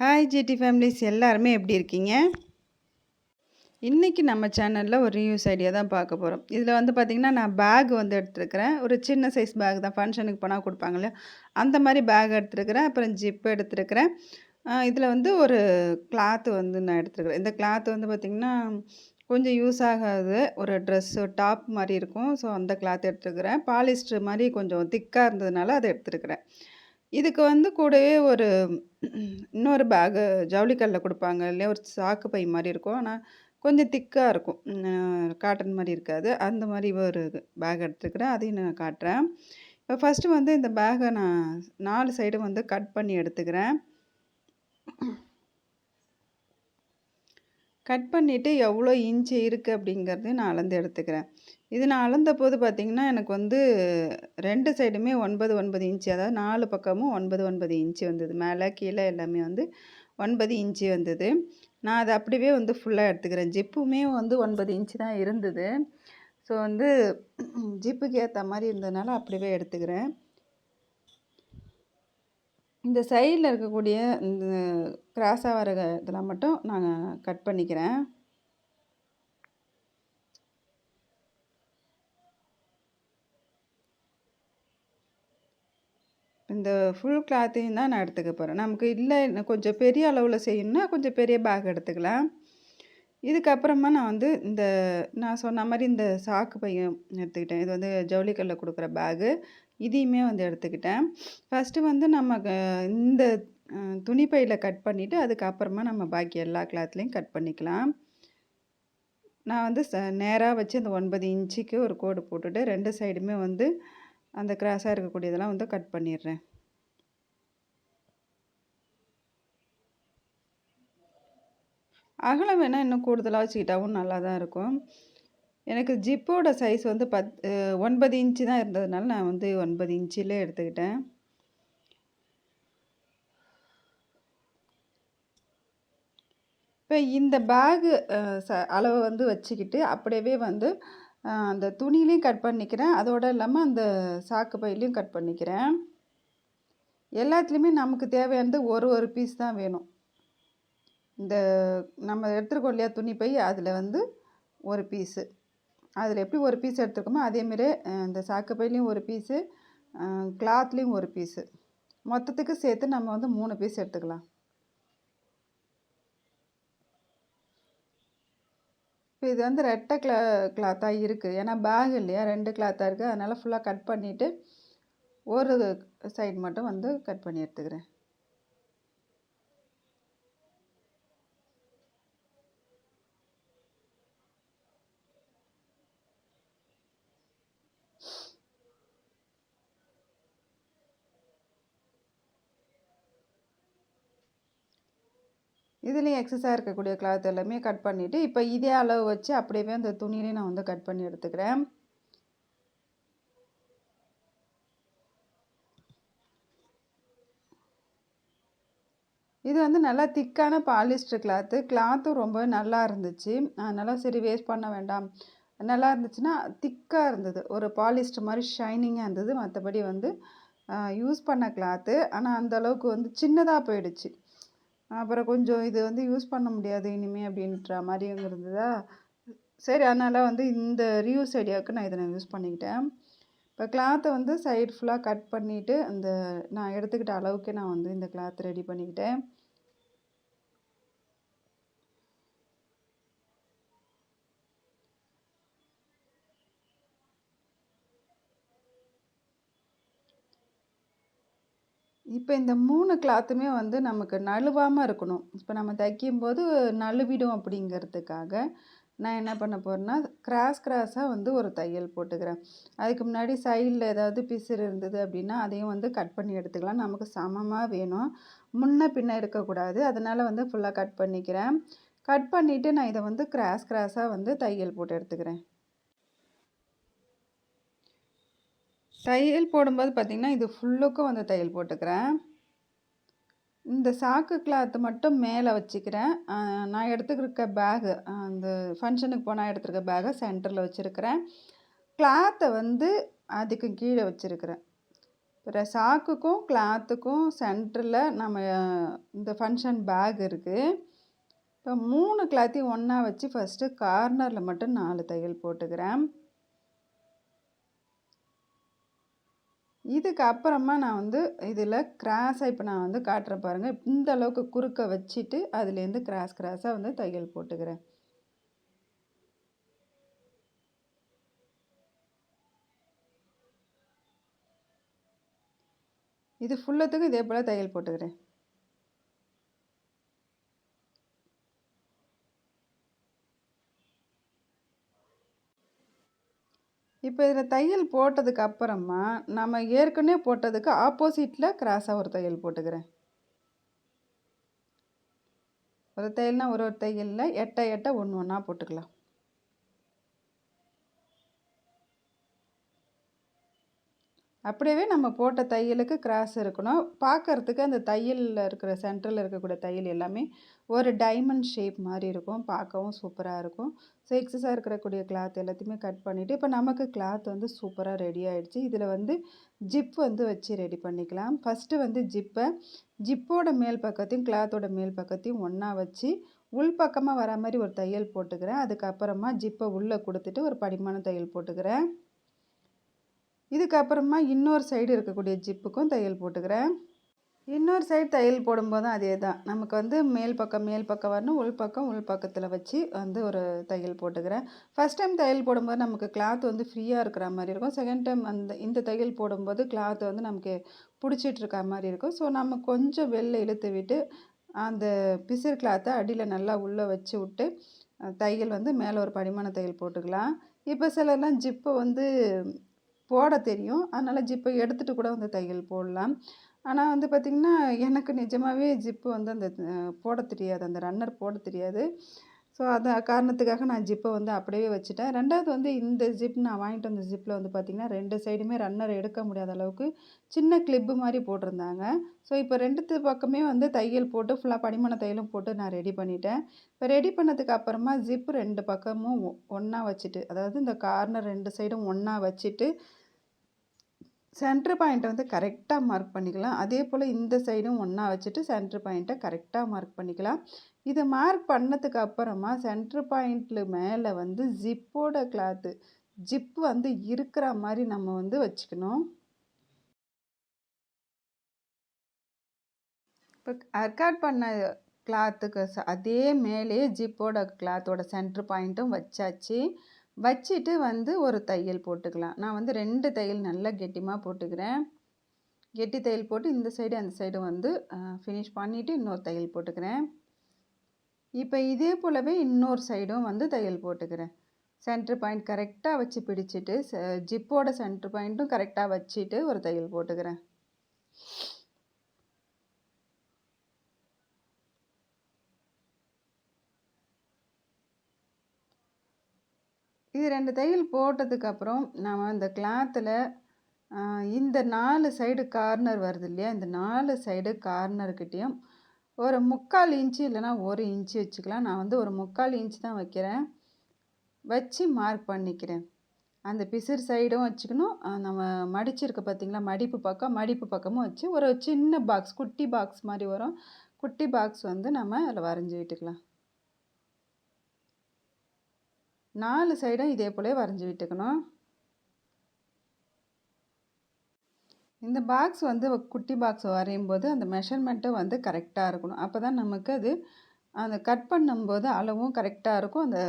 Hi GT families எல்லாருமே எப்படி இருக்கீங்க? இன்றைக்கி நம்ம சேனலில் ஒரு ரிவ்யூஸ் ஐடியா தான் பார்க்க போகிறோம் இதில் வந்து பார்த்திங்கன்னா நான் பேக் வந்து எடுத்துருக்கிறேன். ஒரு சின்ன சைஸ் பேக் தான். ஃபங்க்ஷனுக்கு போனால் கொடுப்பாங்களே அந்த மாதிரி பேக் எடுத்துருக்கிறேன். அப்புறம் ஜிப் எடுத்துருக்கிறேன். இதில் வந்து ஒரு கிளாத்து வந்து நான் எடுத்துருக்கிறேன். இந்த கிளாத் வந்து பார்த்திங்கன்னா கொஞ்சம் யூஸ் ஆகாது. ஒரு ட்ரெஸ்ஸு டாப் மாதிரி இருக்கும். ஸோ அந்த கிளாத் எடுத்துருக்கிறேன். பாலிஸ்டர் மாதிரி கொஞ்சம் திக்காக இருந்ததுனால அதை எடுத்துருக்கிறேன். இதுக்கு வந்து கூடவே ஒரு இன்னொரு பேகு ஜவுளிக்கல்ல கொடுப்பாங்க. இல்லையா ஒரு சாக்கு பை மாதிரி இருக்கும். ஆனால் கொஞ்சம் திக்காக இருக்கும். காட்டன் மாதிரி இருக்காது. அந்த மாதிரி ஒரு பேக் எடுத்துக்கிறேன். அதையும் நான் காட்டுறேன். இப்போ ஃபஸ்ட்டு வந்து இந்த பேகை நான் நாலு சைடும் வந்து கட் பண்ணி எடுத்துக்கிறேன். கட் பண்ணிவிட்டு எவ்வளோ இன்ச்சு இருக்குது அப்படிங்கிறதையும் நான் அளந்து எடுத்துக்கிறேன். இது நான் அளந்த போது பார்த்திங்கன்னா எனக்கு வந்து ரெண்டு சைடுமே ஒன்பது ஒன்பது இன்ச்சு அதாவது நாலு பக்கமும் ஒன்பது ஒன்பது இன்ச்சு வந்தது. மேலே கீழே எல்லாமே வந்து ஒன்பது இன்ச்சு வந்தது. நான் அதை அப்படியே வந்து ஃபுல்லாக எடுத்துக்கிறேன். ஜிப்புமே வந்து ஒன்பது இன்ச்சு தான் இருந்தது. ஸோ வந்து ஜிப்புக்கு ஏற்ற மாதிரி இருந்ததுனால அப்படியே எடுத்துக்கிறேன். இந்த சைடில் இருக்கக்கூடிய இந்த கிராஸாக வர இதெல்லாம் மட்டும் நான் கட் பண்ணிக்கிறேன். இந்த ஃபுல் கிளாத்தையும் தான் நான் எடுத்துக்க போகிறேன் நமக்கு இல்லை கொஞ்சம் பெரிய அளவில் செய்யணுன்னா கொஞ்சம் பெரிய பேக் எடுத்துக்கலாம். இதுக்கப்புறமா நான் வந்து இந்த நான் சொன்ன மாதிரி இந்த சாக்கு பையன் எடுத்துக்கிட்டேன். இது வந்து ஜவுளிக்கல்ல கொடுக்குற பேகு இதையுமே வந்து எடுத்துக்கிட்டேன். ஃபஸ்ட்டு வந்து நம்ம இந்த துணி பையில் கட் பண்ணிவிட்டு அதுக்கப்புறமா நம்ம பாக்கி எல்லா கிளாத்லேயும் கட் பண்ணிக்கலாம். நான் வந்து ச நேராக வச்சு அந்த ஒன்பது இன்ச்சுக்கு ஒரு கோடு போட்டுட்டு ரெண்டு சைடுமே வந்து அந்த கிராஸாக இருக்கக்கூடியதெல்லாம் வந்து கட் பண்ணிடுறேன். அகலம் வேணால் இன்னும் கூடுதலாக வச்சுக்கிட்டாவும் நல்லா தான் இருக்கும். எனக்கு ஜிப்போட சைஸ் வந்து பத் ஒன்பது இன்ச்சு தான் இருந்ததுனால நான் வந்து ஒன்பது இன்ச்சிலே எடுத்துக்கிட்டேன். இப்போ இந்த பேகு ச அளவை வந்து வச்சுக்கிட்டு அப்படியே வந்து அந்த துணிலையும் கட் பண்ணிக்கிறேன். அதோடு இல்லாமல் அந்த சாக்கு பையிலையும் கட் பண்ணிக்கிறேன். எல்லாத்துலேயுமே நமக்கு தேவையானது ஒரு ஒரு பீஸ் தான் வேணும். இந்த நம்ம எடுத்துருக்கோம் இல்லையா துணி பை அதில் வந்து ஒரு பீஸு அதில் எப்படி ஒரு பீஸ் எடுத்துருக்கோமோ அதேமாரி இந்த சாக்கு பையிலையும் ஒரு பீஸு கிளாத்லேயும் ஒரு பீஸு மொத்தத்துக்கு சேர்த்து நம்ம வந்து மூணு பீஸ் எடுத்துக்கலாம். இப்போ இது வந்து ரெட்டை கிளா கிளாத்தாக இருக்குது ஏன்னா பேக் இல்லையா? ரெண்டு கிளாத்தாக இருக்குது அதனால் ஃபுல்லாக கட் பண்ணிவிட்டு ஒரு சைடு மட்டும் வந்து கட் பண்ணி எடுத்துக்கிறேன். இதுலேயும் எக்ஸஸாக இருக்கக்கூடிய கிளாத் எல்லாமே கட் பண்ணிவிட்டு இப்போ இதே அளவு வச்சு அப்படியே அந்த துணியிலையும் நான் வந்து கட் பண்ணி எடுத்துக்கிறேன். இது வந்து நல்லா திக்கான பாலிஸ்டர் கிளாத்து கிளாத்தும் ரொம்ப நல்லா இருந்துச்சு. அதனால் சரி வேஸ்ட் பண்ண வேண்டாம். நல்லா இருந்துச்சுன்னா திக்காக இருந்தது. ஒரு பாலிஸ்டர் மாதிரி ஷைனிங்காக இருந்தது. மற்றபடி வந்து யூஸ் பண்ண கிளாத்து ஆனால் அந்தளவுக்கு வந்து சின்னதாக போயிடுச்சு. அப்புறம் கொஞ்சம் இது வந்து யூஸ் பண்ண முடியாது இனிமேல் அப்படின்ற மாதிரியும் இருந்ததா? சரி அதனால் வந்து இந்த ரியூஸ் ஐடியாவுக்கு நான் இதை நான் யூஸ் பண்ணிக்கிட்டேன். இப்போ கிளாத்தை வந்து சைடு ஃபுல்லாக கட் பண்ணிவிட்டு அந்த நான் எடுத்துக்கிட்ட அளவுக்கு நான் வந்து இந்த கிளாத் ரெடி பண்ணிக்கிட்டேன். இப்போ இந்த மூணு கிளாத்துமே வந்து நமக்கு நழுவாமல் இருக்கணும். இப்போ நம்ம தைக்கும்போது நழுவிடும் அப்படிங்கிறதுக்காக நான் என்ன பண்ண போகிறேன்னா கிராஸ் கிராஸாக வந்து ஒரு தையல் போட்டுக்கிறேன். அதுக்கு முன்னாடி சைடில் ஏதாவது பிசுறு இருந்தது அப்படின்னா அதையும் வந்து கட் பண்ணி எடுத்துக்கலாம். நமக்கு சமமாக வேணும். முன்ன பின்ன இருக்கக்கூடாது. அதனால் வந்து ஃபுல்லாக கட் பண்ணிக்கிறேன். கட் பண்ணிவிட்டு நான் இதை வந்து கிராஸ் கிராஸாக வந்து தையல் போட்டு எடுத்துக்கிறேன். தையல் போடும்போது பார்த்திங்கன்னா இது ஃபுல்லுக்கும் வந்து தையல் போட்டுக்கிறேன். இந்த சாக்கு கிளாத்து மட்டும் மேலே வச்சுக்கிறேன். நான் எடுத்துக்கிருக்க பேகு அந்த ஃபங்க்ஷனுக்கு போனால் எடுத்துருக்க பேகை சென்டரில் வச்சுருக்கிறேன். கிளாத்தை வந்து அதுக்கு கீழே வச்சுருக்கிறேன். இப்போ சாக்குக்கும் கிளாத்துக்கும் சென்டரில் நம்ம இந்த ஃபங்க்ஷன் பேக் இருக்குது இப்போ மூணு கிளாத்தையும் ஒன்றா வச்சு ஃபஸ்ட்டு கார்னரில் மட்டும் நாலு தையல் போட்டுக்கிறேன். இதுக்கு அப்புறமா நான் வந்து இதில் கிராஸாக இப்போ நான் வந்து காட்டுறேன் பாருங்கள் இந்த அளவுக்கு குறுக்க வச்சுட்டு அதுலேருந்து கிராஸ் கிராஸாக வந்து தையல் போட்டுக்கிறேன். இது ஃபுல்லத்துக்கும் இதே போல் தையல் போட்டுக்கிறேன். இப்போ இதில் தையல் போட்டதுக்கு அப்புறமா நம்ம ஏற்கனவே போட்டதுக்கு ஆப்போசிட்டில் கிராஸாக ஒரு தையல் போட்டுக்கிறேன். ஒரு தையல்னால் ஒரு ஒரு தையலில் எட்டை எட்டை ஒன்று ஒன்றா போட்டுக்கலாம். அப்படியே நம்ம போட்ட தையலுக்கு கிராஸ் இருக்கணும். பார்க்குறதுக்கு அந்த தையலில் இருக்கிற சென்டரில் இருக்கக்கூடிய தையல் எல்லாமே ஒரு டைமண்ட் ஷேப் மாதிரி இருக்கும். பார்க்கவும் சூப்பராக இருக்கும். ஸோ எக்ஸஸாக இருக்கக்கூடிய கிளாத் எல்லாத்தையுமே கட் பண்ணிவிட்டு இப்போ நமக்கு கிளாத் வந்து சூப்பராக ரெடி ஆகிடுச்சு இதில் வந்து ஜிப் வந்து வச்சு ரெடி பண்ணிக்கலாம். ஃபஸ்ட்டு வந்து ஜிப்பை ஜிப்போட மேல் பக்கத்தையும் கிளாத்தோட மேல் பக்கத்தையும் ஒன்றா வச்சு உள் பக்கமாக வர மாதிரி ஒரு தையல் போட்டுக்கிறேன். அதுக்கப்புறமா ஜிப்பை உள்ளே கொடுத்துட்டு ஒரு படிமான தையல் போட்டுக்கிறேன். இதுக்கப்புறமா இன்னொரு சைடு இருக்கக்கூடிய ஜிப்புக்கும் தையல் போட்டுக்கிறேன். இன்னொரு சைடு தையல் போடும்போதும் அதே தான் நமக்கு வந்து மேல் பக்கம் மேல் பக்கம் வரணும். உள் பக்கம் உள் பக்கத்தில் வச்சு வந்து ஒரு தையல் போட்டுக்கிறேன். ஃபஸ்ட் டைம் தையல் போடும்போது நமக்கு கிளாத் வந்து ஃப்ரீயாக இருக்கிற மாதிரி இருக்கும். செகண்ட் டைம் அந்த இந்த தையல் போடும்போது கிளாத் வந்து நமக்கு பிடிச்சிட்டு இருக்க மாதிரி இருக்கும். ஸோ நம்ம கொஞ்சம் வெளில இழுத்து விட்டு அந்த பிசிறு கிளாத்தை அடியில் நல்லா உள்ளே வச்சு விட்டு தையல் வந்து மேலே ஒரு படிமான தையல் போட்டுக்கலாம். இப்போ சிலர்லாம் ஜிப்பை வந்து போட தெரியும். அதனால் ஜிப்பை எடுத்துகிட்டு கூட வந்து தையல் போடலாம். ஆனால் வந்து பார்த்திங்கன்னா எனக்கு நிஜமாகவே ஜிப்பு வந்து அந்த போட தெரியாது. அந்த ரன்னர் போட தெரியாது. ஸோ அது காரணத்துக்காக நான் ஜிப்பை வந்து அப்படியே வச்சுட்டேன். ரெண்டாவது வந்து இந்த ஜிப் நான் வாங்கிட்டு வந்த ஜிப்பில் வந்து பார்த்திங்கன்னா ரெண்டு சைடுமே ரன்னர் எடுக்க முடியாத அளவுக்கு சின்ன கிளிப்பு மாதிரி போட்டிருந்தாங்க. ஸோ இப்போ ரெண்டு பக்கமே வந்து தையல் போட்டு ஃபுல்லாக படிமண தையலும் போட்டு நான் ரெடி பண்ணிட்டேன். இப்போ ரெடி பண்ணதுக்கு அப்புறமா ஜிப்பு ரெண்டு பக்கமும் ஒன்றா வச்சுட்டு அதாவது இந்த கார்னர் ரெண்டு சைடும் ஒன்றா வச்சுட்டு சென்ட்ரு பாயிண்ட்டை வந்து கரெக்டாக மார்க் பண்ணிக்கலாம். அதே போல் இந்த சைடும் ஒன்றா வச்சுட்டு சென்ட்ரு பாயிண்ட்டை கரெக்டாக மார்க் பண்ணிக்கலாம். இதை மார்க் பண்ணதுக்கு அப்புறமா சென்ட்ரு பாயிண்ட்டில் மேலே வந்து ஜிப்போட கிளாத்து ஜிப் வந்து இருக்கிற மாதிரி நம்ம வந்து வச்சுக்கணும். இப்போ அர்காட் பண்ண கிளாத்துக்கு அதே மேலே ஜிப்போட கிளாத்தோட சென்ட்ரு பாயிண்ட்டும் வச்சாச்சு. வச்சுட்டு வந்து ஒரு தையல் போட்டுக்கலாம். நான் வந்து ரெண்டு தையல் நல்லா கெட்டிமாக போட்டுக்கிறேன். கெட்டி தையல் போட்டு இந்த சைடு அந்த சைடு வந்து ஃபினிஷ் பண்ணிவிட்டு இன்னொரு தையல் போட்டுக்கிறேன். இப்போ இதே போலவே இன்னொரு சைடும் வந்து தையல் போட்டுக்கிறேன். சென்ட்ரு பாயிண்ட் கரெக்டாக வச்சு பிடிச்சிட்டு ஜிப்போட சென்ட்ரு பாயிண்ட்டும் கரெக்டாக வச்சுட்டு ஒரு தையல் போட்டுக்கிறேன். இது ரெண்டு தையல் போட்டதுக்கப்புறம் நாம் இந்த கிளாத்தில் இந்த நாலு சைடு கார்னர் வருது இல்லையா? இந்த நாலு சைடு கார்னர்கிட்டையும் ஒரு முக்கால் இன்ச்சு இல்லைனா ஒரு இன்ச்சு வச்சுக்கலாம். நான் வந்து ஒரு முக்கால் இன்ச்சு தான் வைக்கிறேன். வச்சு மார்க் பண்ணிக்கிறேன். அந்த பிசிறு சைடும் வச்சுக்கணும். நம்ம மடிச்சிருக்க பார்த்திங்களா மடிப்பு பக்கம் மடிப்பு பக்கமும் வச்சு ஒரு சின்ன பாக்ஸ் குட்டி பாக்ஸ் மாதிரி வரும். குட்டி பாக்ஸ் வந்து நம்ம அதில் வரைஞ்சி விட்டுக்கலாம். நாலு சைடும் இதே போலே வரைஞ்சி விட்டுக்கணும். இந்த பாக்ஸ் வந்து குட்டி பாக்ஸ் வரையும் போது அந்த மெஷர்மெண்ட்டும் வந்து கரெக்டாக இருக்கணும். அப்போ தான் நமக்கு அது அந்த கட் பண்ணும்போது அளவும் கரெக்டாக இருக்கும். அந்த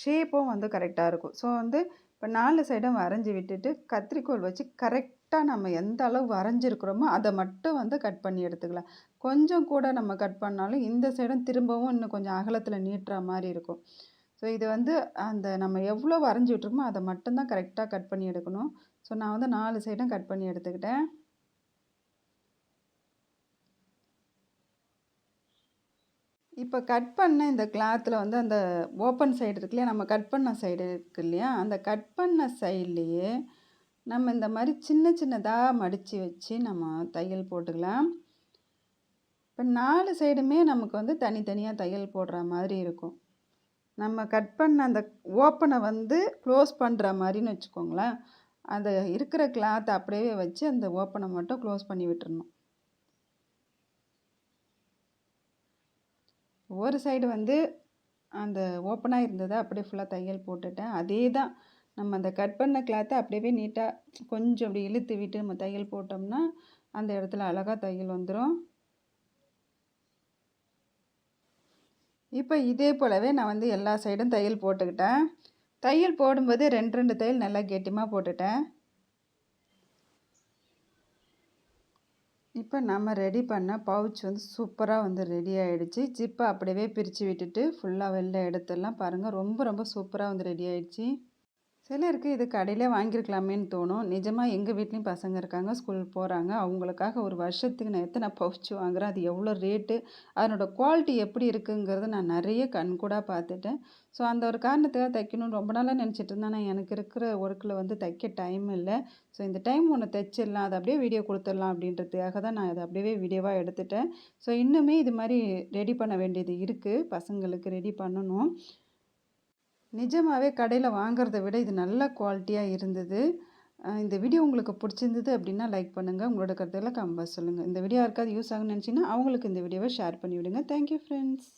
ஷேப்பும் வந்து கரெக்டாக இருக்கும். ஸோ வந்து இப்போ நாலு சைடும் வரைஞ்சி விட்டுட்டு கத்திரிக்கோள் வச்சு கரெக்டாக நம்ம எந்த அளவு வரைஞ்சிருக்கிறோமோ அதை மட்டும் வந்து கட் பண்ணி எடுத்துக்கலாம். கொஞ்சம் கூட நம்ம கட் பண்ணாலும் இந்த சைடும் திரும்பவும் இன்னும் கொஞ்சம் அகலத்தில் நீட்டுற மாதிரி இருக்கும். ஸோ இது வந்து அந்த நம்ம எவ்வளோ வரைஞ்சி விட்ருக்கோமோ அதை மட்டும்தான் கரெக்டாக கட் பண்ணி எடுக்கணும். ஸோ நான் வந்து நாலு சைடும் கட் பண்ணி எடுத்துக்கிட்டேன். இப்போ கட் பண்ண இந்த கிளாத்தில் வந்து அந்த ஓப்பன் சைடு இருக்கு இல்லையா? நம்ம கட் பண்ண சைடு இருக்கு இல்லையா? அந்த கட் பண்ண சைட்லேயே நம்ம இந்த மாதிரி சின்ன சின்னதாக மடித்து வச்சு நம்ம தையல் போட்டுக்கலாம். இப்போ நாலு சைடுமே நமக்கு வந்து தனித்தனியாக தையல் போடுற மாதிரி இருக்கும். நம்ம கட் பண்ண அந்த ஓப்பனை வந்து க்ளோஸ் பண்ணுற மாதிரின்னு வச்சுக்கோங்களேன். அந்த இருக்கிற கிளாத்தை அப்படியே வச்சு அந்த ஓப்பனை மட்டும் க்ளோஸ் பண்ணி விட்டுறணும். ஒரு சைடு வந்து அந்த ஓப்பனாக இருந்ததை அப்படியே ஃபுல்லாக தையல் போட்டுட்டேன். அதே தான் நம்ம அந்த கட் பண்ண கிளாத்தை அப்படியே நீட்டாக கொஞ்சம் அப்படி இழுத்து விட்டு நம்ம தையல் போட்டோம்னா அந்த இடத்துல அழகாக தையல் வந்துடும் இப்போ இதே போலவே நான் வந்து எல்லா சைடும் தையல் போட்டுக்கிட்டேன். தையல் போடும்போது ரெண்டு ரெண்டு தையல் நல்லா கெட்டியமாக போட்டுட்டேன். இப்போ நம்ம ரெடி பண்ண பவுச் வந்து சூப்பராக வந்து ரெடி ஆகிடுச்சு ஜிப்பை அப்படியே பிரித்து விட்டுட்டு ஃபுல்லாக வெளில எடுத்துடலாம். பாருங்கள் ரொம்ப ரொம்ப சூப்பராக வந்து ரெடி ஆகிடுச்சி சிலருக்கு இது கடையிலே வாங்கியிருக்கலாமேன்னு தோணும். நிஜமாக எங்கள் வீட்லேயும் பசங்க இருக்காங்க ஸ்கூல் போகிறாங்க அவங்களுக்காக ஒரு வருஷத்துக்கு நான் எத்தனை பவுச்சு வாங்குகிறேன் அது எவ்வளோ ரேட்டு அதனோட குவாலிட்டி எப்படி இருக்குங்கிறத நான் நிறைய கண்கூடாக பார்த்துட்டேன். ஸோ அந்த ஒரு காரணத்துக்காக தைக்கணும்னு ரொம்ப நாளாக நினச்சிட்டு இருந்தேன். ஆனால் எனக்கு இருக்கிற ஒர்க்கில் வந்து தைக்க டைம் இல்லை. ஸோ இந்த டைம் ஒன்று தைச்சிடலாம் அதை அப்படியே வீடியோ கொடுத்துடலாம் அப்படின்றதுக்காக தான் நான் அதை அப்படியே வீடியோவாக எடுத்துட்டேன். ஸோ இன்னுமே இது மாதிரி ரெடி பண்ண வேண்டியது இருக்குது பசங்களுக்கு ரெடி பண்ணணும். நிஜமாகவே கடையில் வாங்குறத விட இது நல்ல குவாலிட்டியாக இருந்தது. இந்த வீடியோ உங்களுக்கு பிடிச்சிருந்தது அப்படின்னா லைக் பண்ணுங்கள் உங்களோட கருத்துக்களை கம்பா சொல்லுங்கள் இந்த வீடியோ யாருக்காவது யூஸ் ஆகுன்னு நினச்சிங்கன்னா அவங்களுக்கு இந்த வீடியோவை ஷேர் பண்ணி விடுங்க தேங்க்யூ ஃப்ரெண்ட்ஸ்.